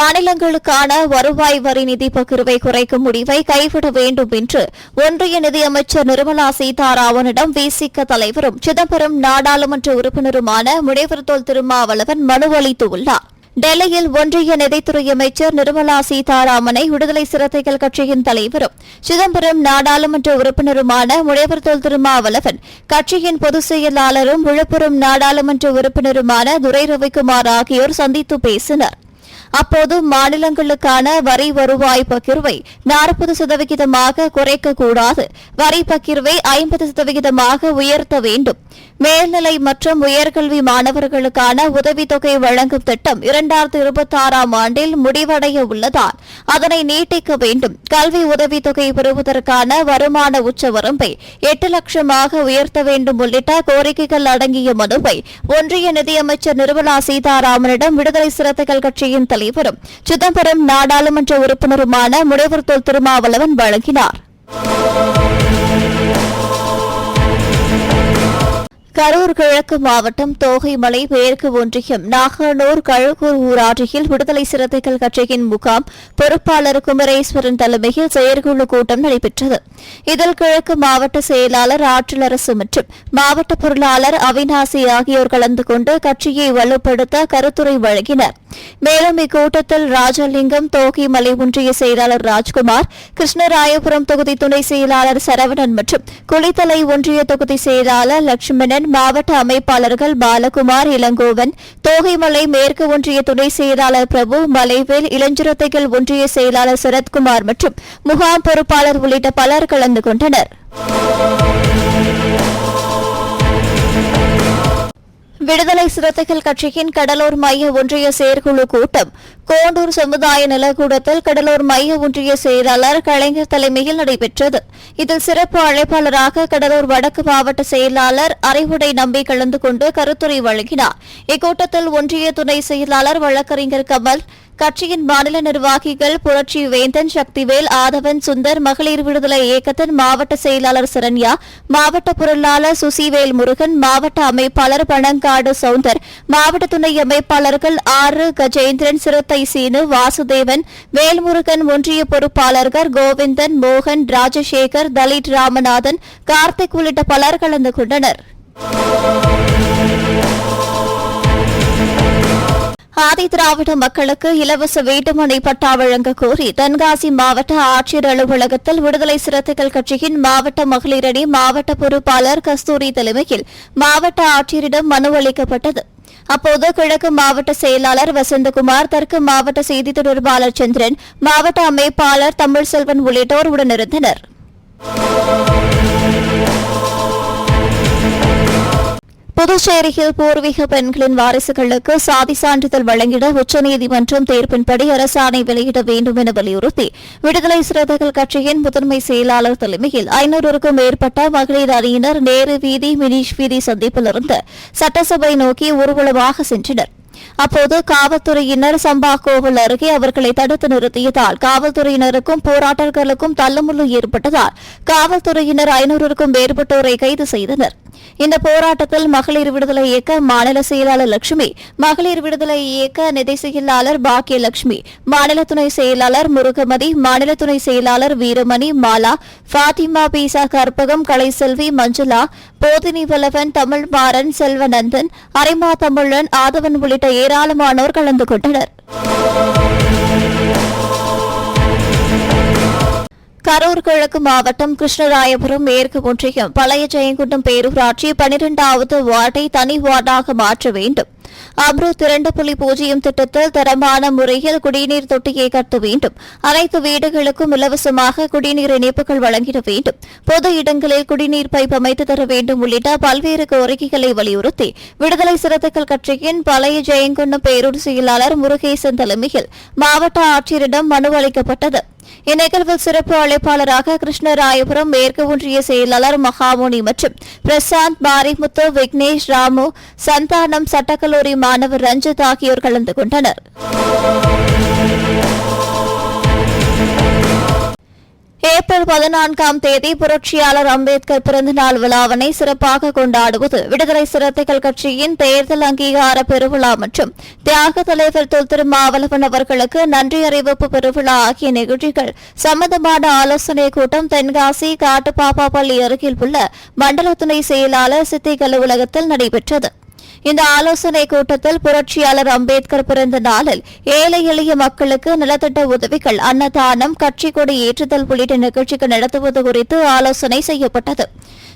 மாநிலங்களுக்கான வருவாய் வரி நிதி பகிர்வை குறைக்கும் முடிவை கைவிட வேண்டும் என்று ஒன்றிய நிதியமைச்சர் நிர்மலா சீதாராமனிடம் விசிக தலைவரும் சிதம்பரம் நாடாளுமன்ற உறுப்பினருமான முனைவர் திருமாவளவன் மனு அளித்துள்ளார். டெல்லியில் ஒன்றிய நிதித்துறை அமைச்சர் நிர்மலா சீதாராமனை விடுதலை சிறுத்தைகள் கட்சியின் தலைவரும் சிதம்பரம் நாடாளுமன்ற உறுப்பினருமான முனைவர் தொல் திருமாவளவன் கட்சியின் பொதுச் செயலாளரும் விழுப்புரம் நாடாளுமன்ற உறுப்பினருமான துரை ரவிக்குமார் ஆகியோர் சந்தித்து பேசினர். அப்போது மாநிலங்களுக்கான வரி வருவாய் பகிர்வை நாற்பது சதவிகிதமாக குறைக்கக்கூடாது. வரி பகிர்வை ஐம்பது சதவிகிதமாக உயர்த்த வேண்டும். மேல்நிலை மற்றும் உயர்கல்வி மாணவர்களுக்கான உதவித்தொகை வழங்கும் திட்டம் இரண்டாயிரத்து இருபத்தி ஆறாம் ஆண்டில் முடிவடைய உள்ளதால் அதனை நீட்டிக்க வேண்டும். கல்வி உதவித்தொகை பெறுவதற்கான வருமான உச்சவரம்பை எட்டு லட்சமாக உயர்த்த வேண்டும் உள்ளிட்ட கோரிக்கைகள் அடங்கிய மனுவை ஒன்றிய நிதியமைச்சர் நிர்மலா சீதாராமனிடம் விடுதலை சிறுத்தைகள் கட்சியின் தலைவரும் சிதம்பரம் நாடாளுமன்ற உறுப்பினருமான முனைவர் தொல் திருமாவளவன் வழங்கினார். கரூர் கிழக்கு மாவட்டம் தோகைமலை மேற்கு ஒன்றியம் நாகனூர் கழுகூர் ஊராட்சியில் விடுதலை சிறுத்தைகள் கட்சியின் முகாம் பொறுப்பாளர் குமரேஸ்வரன் தலைமையில் செயற்குழு கூட்டம் நடைபெற்றது. இதில் கிழக்கு மாவட்ட செயலாளர் ஆற்றலரசு மற்றும் மாவட்ட பொருளாளர் அவினாசி ஆகியோர் கலந்து கொண்டு கட்சியை வலுப்படுத்த கருத்துரை வழங்கினர். மேலும் இக்கூட்டத்தில் ராஜலிங்கம் தோகைமலை ஒன்றிய செயலாளர் ராஜ்குமார் கிருஷ்ணராயபுரம் தொகுதி துணை செயலாளர் சரவணன் மற்றும் குளித்தலை ஒன்றிய தொகுதி செயலாளர் லட்சுமணன் மாவட்ட அமைப்பாளர்கள் பாலகுமார் இளங்கோவன் தோகைமலை மேற்கு ஒன்றிய துணை செயலாளர் பிரபு மலைவேல் இளஞ்சிறுத்தைகள் ஒன்றிய செயலாளர் சரத்குமார் மற்றும் முகாம் பொறுப்பாளர் உள்ளிட்ட பலர் கலந்து கொண்டனர். விடுதலை சிறுத்தைகள் கட்சியின் கடலூர் மைய ஒன்றிய செயற்குழு கூட்டம். கோண்டூர் சமுதாய நிலக்கூடத்தில் கடலூர் மைய ஒன்றிய செயலாளர் கலைஞர் தலைமையில் நடைபெற்றது. இதில் சிறப்பு அழைப்பாளராக கடலூர் வடக்கு மாவட்ட செயலாளர் அறிவுடை நம்பி கலந்து கொண்டு கருத்துரை வழங்கினார். இக்கூட்டத்தில் ஒன்றிய துணை செயலாளர் வழக்கறிஞர் கமல் கட்சியின் மாநில நிர்வாகிகள் புரட்சி வேந்தன் சக்திவேல் ஆதவன் சுந்தர் மகளிர் விடுதலை இயக்கத்தின் மாவட்ட செயலாளர் சரண்யா மாவட்ட பொருளாளர் சுசிவேல் முருகன் மாவட்ட அமைப்பாளர் பனங்காடு சவுந்தர் மாவட்ட துணை அமைப்பாளர்கள் ஆறு கஜேந்திரன் சிறுத்தை சீனு வாசுதேவன் வேல்முருகன் ஒன்றிய பொறுப்பாளர்கள் கோவிந்தன் மோகன் ராஜசேகர் தலித் ராமநாதன் கார்த்திக் உள்ளிட்ட பலர் கலந்து கொண்டனர். ஆதி திராவிட மக்களுக்கு இலவச வீட்டுமனை பட்டா வழங்க கோரி தென்காசி மாவட்ட ஆட்சியர் அலுவலகத்தில் விடுதலை சிறுத்தைகள் கட்சியின் மாவட்ட மகளிர் அணி மாவட்ட பொறுப்பாளர் கஸ்தூரி தலைமையில் மாவட்ட ஆட்சியரிடம் மனு அளிக்கப்பட்டது. அப்போது கிழக்கு மாவட்ட செயலாளர் வசந்தகுமார் தெற்கு மாவட்ட செய்தி தொடர்பாளர் சந்திரன் மாவட்ட அமைப்பாளர் தமிழ்செல்வன் உள்ளிட்டோர் உடனிருந்தனர். புதுச்சேரியில் பூர்வீக பெண்களின் வாரிசுகளுக்கு சாதி சான்றிதழ் வழங்கிட உச்சநீதிமன்றம் தீர்ப்பின்படி அரசாணை வெளியிட வேண்டும் என வலியுறுத்தி விடுதலை சிறுத்தைகள் கட்சியின் முதன்மை செயலாளர் தலைமையில் ஐநூறுக்கும் மேற்பட்ட மகளிர் அணியினர் நேரு வீதி மினிஷ் வீதி சந்திப்பிலிருந்து சட்டசபை நோக்கி ஊர்வலமாக சென்றனர். அப்போது காவல்துறையினர் சம்பா கோவில் அருகே அவர்களை தடுத்து நிறுத்தியதால் காவல்துறையினருக்கும் போராட்டர்களுக்கும் தள்ளுமுள்ளு ஏற்பட்டதால் காவல்துறையினர் ஐநூறுக்கும் மேற்பட்டோரை கைது செய்தனர். இந்த போராட்டத்தில் மகளிர் விடுதலை இயக்க மாநில செயலாளர் லட்சுமி மகளிர் விடுதலை இயக்க நிதி செயலாளர் பாக்கியலட்சுமி மாநில துணை செயலாளர் முருகமதி மாநில துணை செயலாளர் வீரமணி மாலா ஃபாத்திமா பீசா கற்பகம் கலைசெல்வி மஞ்சுளா போதினி வல்லவன் தமிழ் மாறன் செல்வநந்தன் அரிமா தமிழன் ஆதவன் உள்ளிட்ட ஏராளமானோர் கலந்து கொண்டனர். கரூர் கிழக்கு மாவட்டம் கிருஷ்ணராயபுரம் மேற்கு ஒன்றியம் பழைய ஜெயங்குண்டம் பேரூராட்சி பனிரெண்டாவது வார்டை தனி வார்டாக மாற்ற வேண்டும். அம்ருத் இரண்டு புள்ளி பூஜ்ஜியம் திட்டத்தில் தரமான முறையில் குடிநீர் தொட்டியை கட்ட வேண்டும். அனைத்து வீடுகளுக்கும் இலவசமாக குடிநீர் இணைப்புகள் வழங்கிட வேண்டும். பொது இடங்களில் குடிநீர் பைப் அமைத்து தர வேண்டும் உள்ளிட்ட பல்வேறு கோரிக்கைகளை வலியுறுத்தி விடுதலை சிறுத்தைகள் கட்சியின் பழைய ஜெயங்குண்டம் பேரூர் செயலாளர் முருகேசன் தலைமையில் மாவட்ட ஆட்சியரிடம் மனு அளிக்கப்பட்டது. இந்நிகழ்வில் சிறப்பு அழைப்பாளராக கிருஷ்ணராயபுரம் மேற்கு ஒன்றிய செயலாளர் மகாமுனி மற்றும் பிரசாந்த் பாரிமுத்து விக்னேஷ் ராமு சந்தானம் சட்டக்கல்லூரி மாணவர் ரஞ்சித் ஆகியோர் கலந்து கொண்டனர். ஏப்ரல் பதினான்காம் தேதி புரட்சியாளர் அம்பேத்கர் பிறந்தநாள் விழாவினை சிறப்பாக கொண்டாடுவது விடுதலை சிறுத்தைகள் கட்சியின் தேர்தல் அங்கீகார பெருவிழா மற்றும் தியாக தலைவர் தொல் திருமாவளவன் அவர்களுக்கு நன்றி அறிவிப்பு பெருவிழா ஆகிய நிகழ்ச்சிகள் சம்பந்தமான ஆலோசனை கூட்டம் தென்காசி காட்டுப்பாப்பாப்பள்ளி அருகில் உள்ள மண்டல துணை செயலாளர் சித்திக் அலுவலகத்தில் நடைபெற்றது. இந்த ஆலோசனை கூட்டத்தில் புரட்சியாளர் அம்பேத்கர் பிறந்த நாளில் ஏழை எளிய மக்களுக்கு நலத்திட்ட உதவிகள் அன்னதானம் கட்சி கொடி ஏற்றுதல் உள்ளிட்ட நிகழ்ச்சிகள் நடத்துவது குறித்து ஆலோசனை செய்யப்பட்டது.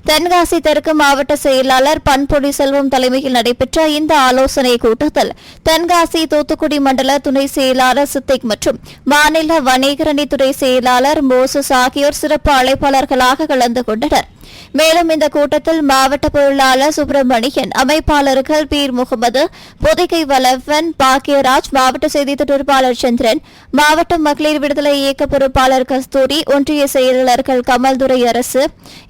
தென்காசி தெற்கு மாவட்ட செயலாளர் பண்பொடி செல்வம் தலைமையில் நடைபெற்ற இந்த ஆலோசனை கூட்டத்தில் தென்காசி தூத்துக்குடி மண்டல துணை செயலாளர் சித்திக் மற்றும் மாநில வணிகரணி துறை செயலாளர் மோசஸ் ஆகியோர் சிறப்பு அழைப்பாளர்களாக கலந்து கொண்டனர். மேலும் இந்த கூட்டத்தில் மாவட்ட பொருளாளர் சுப்பிரமணியன் அமைப்பாளர்கள் பீர் முகமது பொதிகை வலவன் பாக்கியராஜ் மாவட்ட செய்தி தொடர்பாளர் சந்திரன் மாவட்ட மகளிர் விடுதலை இயக்க பொறுப்பாளர் கஸ்தூரி ஒன்றிய செயலாளர்கள் கமல்துரை அரசு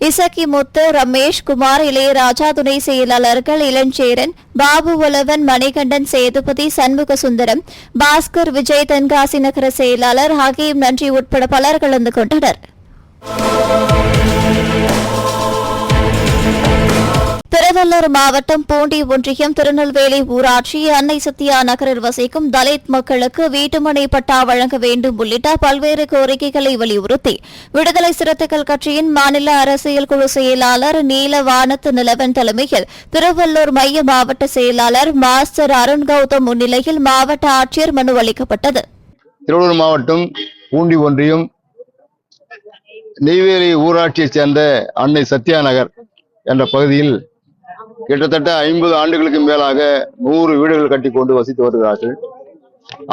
இசக்கி முத்து ரமேஷ் குமார் இளையராஜா துணை செயலாளர்கள் இளஞ்சேரன் பாபு உலவன் மணிகண்டன் சேதுபதி சண்முக சுந்தரம் பாஸ்கர் விஜய் தென்காசி நகர செயலாளர் ஹகீம் நன்றி உட்பட பலர் கலந்து கொண்டனர். திருவள்ளூர் மாவட்டம் பூண்டி ஒன்றியம் திருநெல்வேலி ஊராட்சி அன்னை சத்யா நகரில் வசிக்கும் தலித் மக்களுக்கு வீட்டுமனை பட்டா வழங்க வேண்டும் உள்ளிட்ட பல்வேறு கோரிக்கைகளை வலியுறுத்தி விடுதலை சிறுத்தைகள் கட்சியின் மாநில அரசியல் குழு செயலாளர் நீல வானத்து நிலவன் தலைமையில் திருவள்ளூர் மைய மாவட்ட செயலாளர் மாஸ்டர் அருண் கௌதம் முன்னிலையில் மாவட்ட ஆட்சியர் மனு அளிக்கப்பட்டது. திருவள்ளூர் மாவட்டம் பூண்டி ஒன்றியம் நெய்வேலி ஊராட்சியைச் சேர்ந்த அன்னை சத்யா நகர் என்ற பகுதியில் கிட்டத்தட்ட ஐம்பது ஆண்டுகளுக்கு மேலாக நூறு வீடுகள் கட்டி கொண்டு வசித்து வருகிறார்கள்.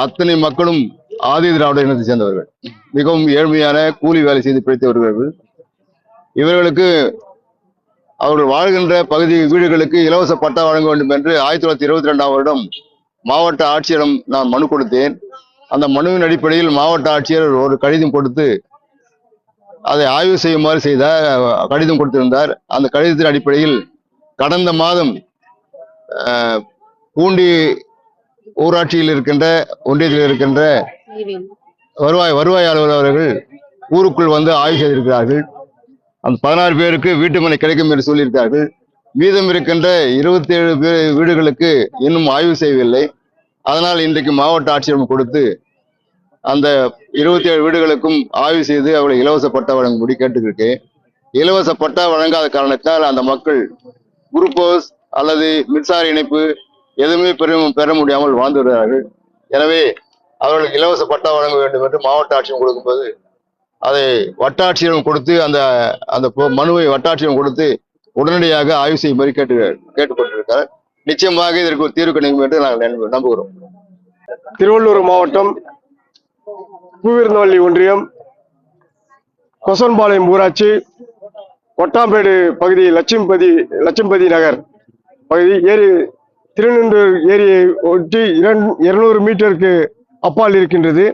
அத்தனை மக்களும் ஆதி திராவிட இனத்தை சேர்ந்தவர்கள். மிகவும் ஏழ்மையான கூலி வேலை செய்து பிழைத்து வருகிறார்கள். இவர்களுக்கு அவர்கள் வாழ்கின்ற பகுதி வீடுகளுக்கு இலவச பட்டா வழங்க வேண்டும் என்று ஆயிரத்தி தொள்ளாயிரத்தி இருபத்தி ரெண்டாம் வருடம் மாவட்ட ஆட்சியரிடம் நான் மனு கொடுத்தேன். அந்த மனுவின் அடிப்படையில் மாவட்ட ஆட்சியர் ஒரு கடிதம் கொடுத்து அதை ஆய்வு செய்யுமாறு செய்த கடிதம் கொடுத்திருந்தார். அந்த கடிதத்தின் அடிப்படையில் கடந்த மாதம் பூண்டி ஊராட்சியில் இருக்கின்ற ஒன்றியத்தில் இருக்கின்ற வருவாய் வருவாய் அலுவலர் அவர்கள் ஊருக்குள் வந்து ஆய்வு செய்திருக்கிறார்கள். அந்த பதினாறு பேருக்கு வீட்டுமனை கிடைக்கும் என்று சொல்லியிருக்கிறார்கள். மீதம் இருக்கின்ற இருபத்தி ஏழு வீடுகளுக்கு இன்னும் ஆய்வு செய்யவில்லை. அதனால் இன்றைக்கு மாவட்ட ஆட்சியரிடம் கொடுத்து அந்த இருபத்தி ஏழு வீடுகளுக்கும் ஆய்வு செய்து அவளை இலவச பட்டா வழங்கும்படி கேட்டுக்கிருக்கேன் இலவச பட்டா வழங்காத காரணத்தால் அந்த மக்கள் குளுக்கோஸ் அல்லது மின்சார இணைப்பு எதுவுமே பெற பெற முடியாமல் வாழ்ந்து வருகிறார்கள் எனவே அவர்களுக்கு இலவச பட்டா வழங்க வேண்டும் என்று மாவட்ட ஆட்சியம் கொடுக்கும்போது அதை வட்டாட்சியரிடம் கொடுத்து அந்த அந்த பொ- மனுவை வட்டாட்சியம் கொடுத்து உடனடியாக ஆய்வு செய்யும்படி கேட்டு கேட்டுக்கொண்டிருக்கிறார். நிச்சயமாக இதற்கு ஒரு தீர்வு கிடைக்கும் என்று நாங்கள் நம்புகிறோம். திருவள்ளூர் மாவட்டம் பூவிருந்தவள்ளி ஒன்றியம் கொசன்பாளையம் ஊராட்சி கொட்டாம்பேடு பகுதி லட்சுமிபதி லட்சுமிபதி நகர் பகுதி ஏரி திருநெந்தூர் ஏரியை ஒட்டி இரண்டு இருநூறு மீட்டருக்கு அப்பால் இருக்கின்றது.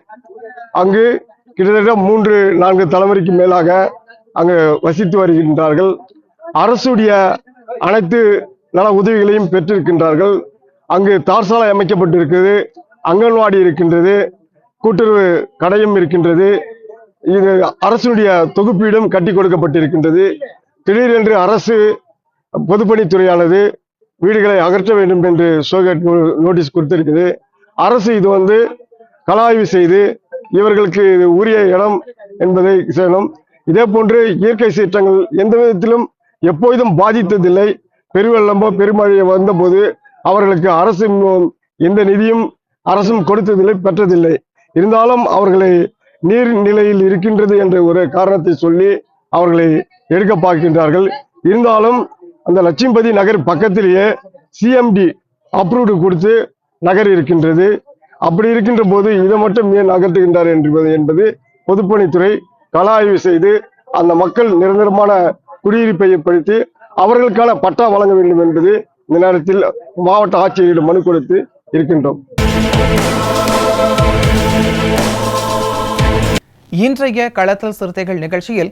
அங்கு கிட்டத்தட்ட மூன்று நான்கு தலைமுறைக்கு மேலாக அங்கு வசித்து வருகின்றார்கள். அரசுடைய அனைத்து நல உதவிகளையும் பெற்றிருக்கின்றார்கள். அங்கு தார்சாலை அமைக்கப்பட்டிருக்கிறது அங்கன்வாடி இருக்கின்றது கூட்டுறவு கடையும் இருக்கின்றது. இது அரசுடைய தொகுப்பீடும் கட்டி கொடுக்கப்பட்டிருக்கின்றது. திடீரென்று அரசு பொதுப்பணித்துறையானது வீடுகளை அகற்ற வேண்டும் என்று சோகட் நோட்டீஸ் கொடுத்திருக்குது. அரசு இது வந்து கலாய்வு செய்து இவர்களுக்கு இது உரிய இடம் என்பதை செய்யணும் இதே போன்று இயற்கை சீற்றங்கள் எந்த விதத்திலும் எப்போதும் பாதித்ததில்லை. பெருவெள்ளமோ பெருமழையோ வந்தபோது அவர்களுக்கு அரசு எந்த நிதியும் அரசும் கொடுத்ததில்லை பெற்றதில்லை. இருந்தாலும் அவர்களை நீர் நிலையில் இருக்கின்றது என்ற ஒரு காரணத்தை சொல்லி அவர்களை எடுக்க பார்க்கின்றார்கள். இருந்தாலும் அந்த லட்சுமிபதி நகர் பக்கத்திலேயே சிஎம்டி அப்ரூவ்டு கொடுத்து நகர் இருக்கின்றது. அப்படி இருக்கின்ற போது இதை மட்டும் ஏன் அகற்றுகின்றார் என்பது என்பது பொதுப்பணித்துறை கள ஆய்வு செய்து அந்த மக்கள் நிரந்தரமான குடியிருப்பை ஏற்படுத்தி அவர்களுக்கான பட்டா வழங்க வேண்டும் என்பது இந்த நேரத்தில் மாவட்ட ஆட்சியரிடம் மனு கொடுத்து இருக்கின்றோம். இன்றைய களத்தல் சிறுத்தைகள் நிகழ்ச்சியில்